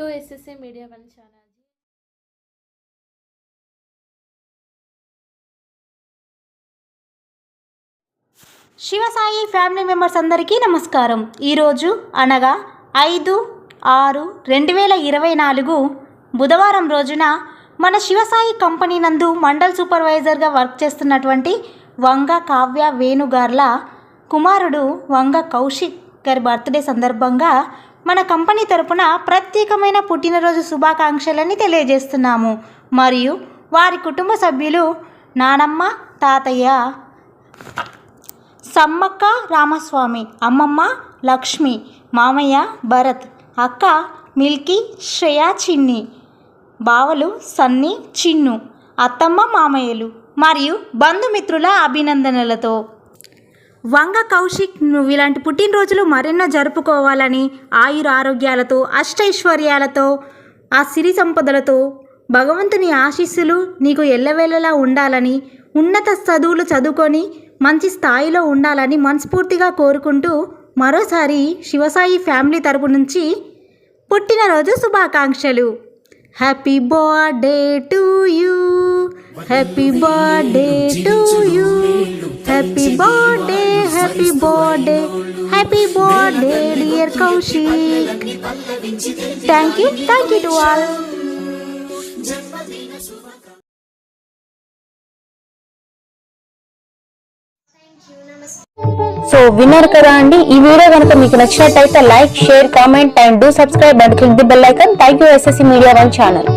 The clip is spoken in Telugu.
To S S media one Shivasai family members అందరికీ నమస్కారం ఈరోజు అనగా ఐదు ఆరు రెండు వేల ఇరవై నాలుగు బుధవారం రోజున మన శివసాయి కంపెనీ నందు మండల్ సూపర్వైజర్గా వర్క్ చేస్తున్నటువంటి వంగ కావ్య వేణుగార్ల కుమారుడు వంగ కౌశిక్ గారి బర్త్డే సందర్భంగా మన కంపెనీ తరపున ప్రత్యేకమైన పుట్టినరోజు శుభాకాంక్షలని తెలియజేస్తున్నాము. మరియు వారి కుటుంబ సభ్యులు నానమ్మ తాతయ్య సమ్మక్క రామస్వామి అమ్మమ్మ లక్ష్మి మామయ్య భరత్ అక్క మిల్కీ శ్రేయా చిన్ని బావలు సన్ని చిన్ను అత్తమ్మ మామయ్యలు మరియు బంధుమిత్రుల అభినందనలతో వంగ కౌశిక్ నువ్వు ఇలాంటి పుట్టినరోజులు మరెన్నో జరుపుకోవాలని ఆయుర ఆరోగ్యాలతో అష్టైశ్వర్యాలతో ఆ సిరి సంపదలతో భగవంతుని ఆశీస్సులు నీకు ఎల్లవేళలా ఉండాలని ఉన్నత చదువులు చదువుకొని మంచి స్థాయిలో ఉండాలని మనస్ఫూర్తిగా కోరుకుంటూ మరోసారి శివసాయి ఫ్యామిలీ తరపు నుంచి పుట్టినరోజు శుభాకాంక్షలు. Happy birthday to you. Happy birthday to you. Happy birthday happy birthday happy birthday dear Kaushik thank you thank you to all so విన్నారు కదా అండి. ఈ వీడియో కనుక మీకు నచ్చినట్టయితే like share comment and do subscribe and click the bell icon thank you SSC media one channel